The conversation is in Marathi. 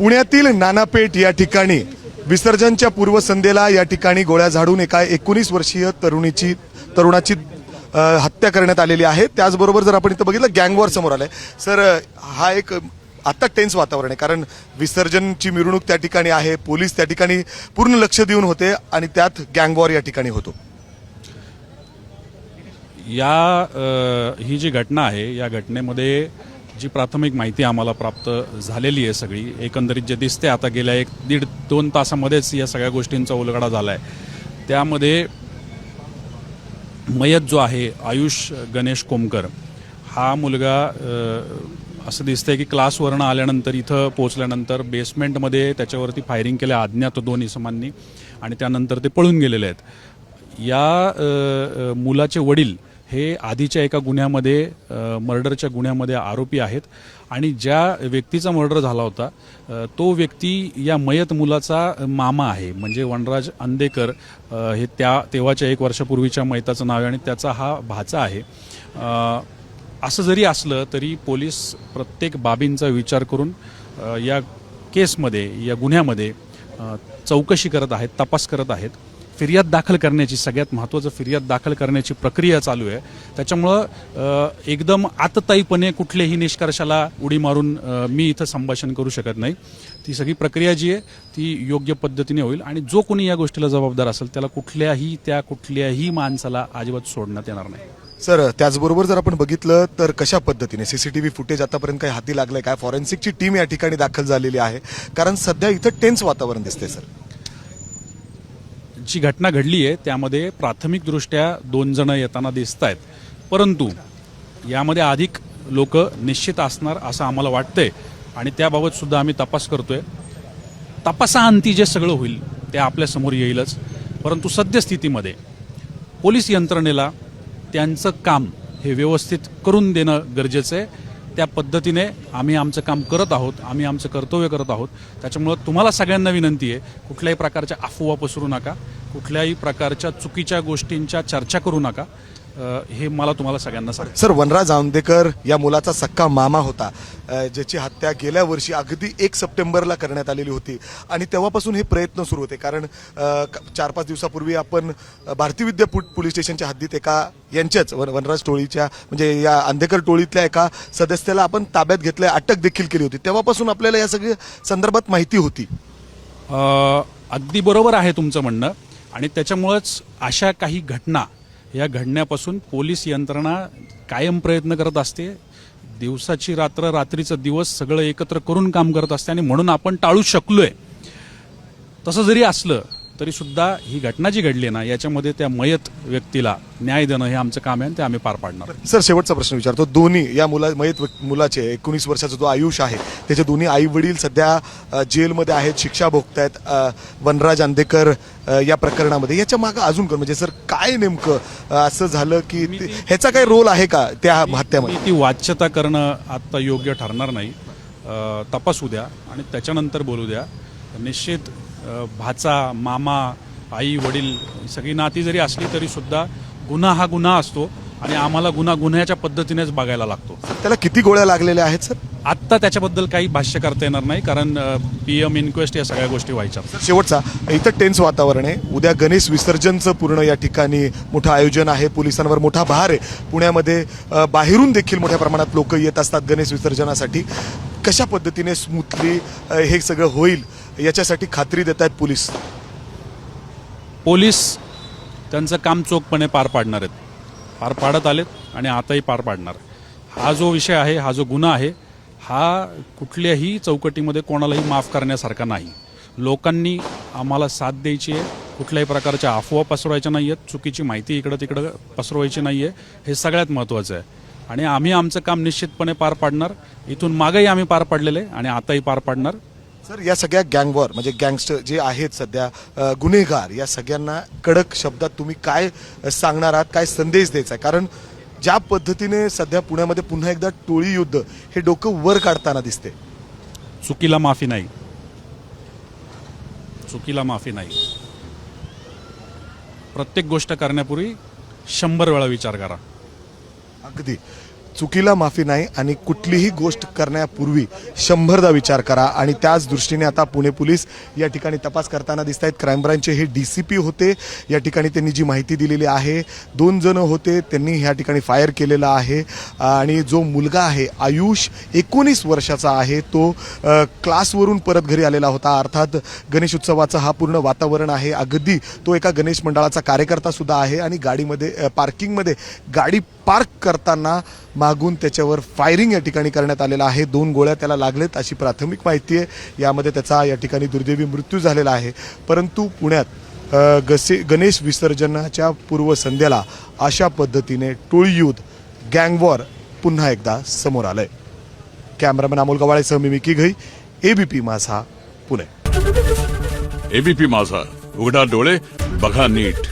पुण्यातील नानापेठ या ठिकाणी विसर्जनच्या पूर्वसंध्येला या ठिकाणी गोळ्या झाडून एका एकोणीस वर्षीय तरुणीची तरुणाची हत्या करण्यात आलेली आहे. त्याचबरोबर जर आपण इथं बघितलं गँगवॉर समोर आलंय. सर हा एक आता टेन्स वातावरण आहे कारण विसर्जनची मिरवणूक त्या ठिकाणी आहे पोलीस त्या ठिकाणी पूर्ण लक्ष देऊन होते आणि त्यात गँगवॉर या ठिकाणी होतो. या ही जी घटना आहे या घटनेमध्ये जी प्राथमिक माहिती आम्हाला प्राप्त झालेली आहे सगळी एकंदरीत जे दिसते आता गेल्या एक दीड दोन तासामध्येच या सगळ्या गोष्टींचा उलगडा झाला आहे त्यामध्ये मयत जो आहे आयुष गणेश कोमकर हा मुलगा असं दिसतंय की क्लासवरनं आल्यानंतर इथं पोचल्यानंतर बेसमेंटमध्ये त्याच्यावरती फायरिंग केल्या अज्ञात दोन इसमांनी आणि त्यानंतर ते पळून गेलेले आहेत. या मुलाचे वडील हे आधीच्या एका गुन्ह्यामध्ये मर्डरच्या गुन्ह्यामध्ये आरोपी आहेत आणि ज्या व्यक्तीचा मर्डर झाला होता तो व्यक्ती या मयत मुलाचा मामा आहे. म्हणजे वनराज अंदेकर हे त्या तेव्हाच्या एक वर्षापूर्वीच्या मयताचं नाव आहे आणि त्याचा हा भाचा आहे. असं जरी असलं तरी पोलीस प्रत्येक बाबींचा विचार करून या केसमध्ये या गुन्ह्यामध्ये चौकशी करत आहेत तपास करत आहेत. फिर्याद दाखल करण्याची सगळ्यात महत्त्वाचं फिर्याद दाखल करण्याची प्रक्रिया चालू आहे. त्याच्यामुळं एकदम आतताईपणे कुठल्याही निष्कर्षाला उडी मारून मी इथं संभाषण करू शकत नाही. ती सगळी प्रक्रिया जी आहे ती योग्य पद्धतीने होईल आणि जो कोणी या गोष्टीला जबाबदार असेल त्याला कुठल्याही त्या कुठल्याही माणसाला अजिबात सोडण्यात येणार नाही. सर त्याचबरोबर जर आपण बघितलं तर कशा पद्धतीने? सीसीटीव्ही फुटेज आतापर्यंत काही हाती लागलंय काय फॉरेन्सिकची टीम या ठिकाणी दाखल झालेली आहे. कारण सध्या इथं टेन्स वातावरण दिसते सर. जी घटना घडली आहे त्यामध्ये प्राथमिकदृष्ट्या दोन जण येताना दिसत आहेत परंतु यामध्ये अधिक लोक निश्चित असणार असं आम्हाला वाटतंय आणि त्याबाबत सुद्धा आम्ही तपास करतोय. तपासाअंती जे सगळं होईल ते आपल्यासमोर येईलच. परंतु सद्यस्थितीमध्ये पोलीस यंत्रणेला त्यांचं काम हे व्यवस्थित करून देणं गरजेचं आहे. त्या पद्धतीने आम्ही आमचं काम करत आहोत आम्ही आमचं कर्तव्य करत आहोत. त्याच्यामुळं तुम्हाला सगळ्यांना विनंती आहे कुठल्याही प्रकारच्या अफवा पसरू नका. कुठल्याही प्रकारच्या चुकीच्या गोष्टींच्या चर्चा करू नका. हे मला तुम्हाला सगळ्यांना सांग सर वनराज आंदेकर या मुलाचा सक्का मामा होता ज्याची हत्या गेल्या वर्षी अगदी एक सप्टेंबरला करण्यात आलेली होती. आणि तेव्हापासून हे प्रयत्न सुरू होते कारण चार पाच दिवसापूर्वी आपण भारतीय विद्यापीठ पोलीस स्टेशनच्या हद्दीत एका यांच्याच वन- वनराज टोळीच्या म्हणजे या आंदेकर टोळीतल्या एका सदस्याला आपण ताब्यात घेतलंय अटक देखील केली होती. तेव्हापासून आपल्याला या सगळ्या संदर्भात माहिती होती. अगदी बरोबर आहे तुमचं म्हणणं. आणि त्याच्यामुळंच अशा काही घटना या घडण्यापासून पोलीस यंत्रणा कायम प्रयत्न करत असते. दिवसाची रात्र रात्रीचा दिवस सगळं एकत्र करून काम करत असते आणि म्हणून आपण टाळू शकलोय. तसं जरी असलं तरी सुद्धा ही घटना जी घडली ना याच्यामध्ये त्या मयत व्यक्तीला न्याय देणं हे आमचं काम आहे आणि ते आम्ही पार पाडणार. सर शेवटचा प्रश्न विचारतो. दोन्ही या मुला मयत मुलाचे एकोणीस वर्षाचा जो आयुष आहे त्याचे दोन्ही आई वडील सध्या जेलमध्ये आहेत शिक्षा भोगतायत वनराज आंदेकर या प्रकरणामध्ये. याच्या मागे अजून कोण? म्हणजे सर काय नेमकं असं झालं की ह्याचा काही रोल आहे का त्या हत्यामध्ये? ती वाच्यता करणं आत्ता योग्य ठरणार नाही. तपासू द्या आणि त्याच्यानंतर बोलू द्या. निश्चित भाचा मामा आई वडील सगळी नाती जरी असली तरी सुद्धा गुन्हा हा गुन्हा असतो आणि आम्हाला गुन्हा गुन्ह्याच्या पद्धतीनेच बघायला लागतो. त्याला किती गोळ्या लागलेल्या आहेत सर? आत्ता त्याच्याबद्दल काही भाष्य करता येणार नाही कारण पी एम इन्क्वेस्ट या सगळ्या गोष्टी व्हायच्या. शेवटचा इथं टेन्स वातावरण आहे. उद्या गणेश विसर्जनचं पूर्ण या ठिकाणी मोठं आयोजन आहे. पोलिसांवर मोठा भार आहे. पुण्यामध्ये बाहेरून देखील मोठ्या प्रमाणात लोक येत असतात गणेश विसर्जनासाठी. कशा पद्धतीने स्मूथली हे सगळं होईल? याच्यासाठी खात्री देत आहेत पोलीस. पोलीस त्यांचं काम चोखपणे पार पाडणार आहेत. पार पाडत आलेत आणि आताही पार पाडणार. हा जो विषय आहे हा जो गुन्हा आहे हा कुठल्याही चौकटीमध्ये कोणालाही माफ करण्यासारखा नाही. लोकांनी आम्हाला साथ द्यायची आहे कुठल्याही प्रकारच्या अफवा पसरवायच्या नाही आहेत चुकीची माहिती इकडं तिकडं पसरवायची नाही आहे हे सगळ्यात महत्त्वाचं आहे. आणि आम्ही आमचं काम निश्चितपणे पार पाडणार. इथून मागेही आम्ही पार पाडलेलं आहे आणि आताही पार पाडणार. सर या सगळ्या गँगवर म्हणजे गँगस्टर जे आहेत सध्या अ, गुन्हेगार या सगळ्यांना कडक शब्दात तुम्ही काय सांगणार आहात काय संदेश द्यायचा आहे? कारण ज्या पद्धतीने सध्या पुण्यामध्ये पुन्हा एकदा टोळी युद्ध हे डोकं वर काढताना दिसते चुकीला माफी नाही. चुकीला माफी नाही. प्रत्येक गोष्ट करण्यापूर्वी शंभर वेळा विचार करा. अगदी. चुकीला माफी नाही आणि कुठलीही गोष्ट करण्यापूर्वी शंभरदा विचार करा. आणि त्याच दृष्टीने आता पुणे पोलीस या ठिकाणी तपास करताना दिसत आहेत क्राईम ब्रांचचे हे डी सी पी होते. या ठिकाणी त्यांनी जी माहिती दिलेली आहे दोन जण होते त्यांनी ह्या ठिकाणी फायर केलेलं आहे. आणि जो मुलगा आहे आयुष एकोणीस वर्षाचा आहे. तो क्लासवरून परत घरी आलेला होता. अर्थात गणेश उत्सवाचं हा पूर्ण वातावरण आहे. अगदी तो एका गणेश मंडळाचा कार्यकर्ता सुद्धा आहे. आणि गाडीमध्ये पार्किंगमध्ये गाडी पार्क करताना मागून त्याच्यावर फायरिंग या ठिकाणी करण्यात आलेलं आहे. दोन गोळ्या त्याला लागलेत अशी प्राथमिक माहिती आहे. यामध्ये त्याचा या ठिकाणी दुर्दैवी मृत्यू झालेला आहे. परंतु पुण्यात गसे गणेश विसर्जनाच्या पूर्वसंध्येला अशा पद्धतीने टोळीयुद्ध गँगवॉर पुन्हा एकदा समोर आलंय. कॅमेरामॅन अमोल गवाळेसह मी Mickey Ghai ABP Majha Pune. ABP माझा उघडा डोळे बघा नीट.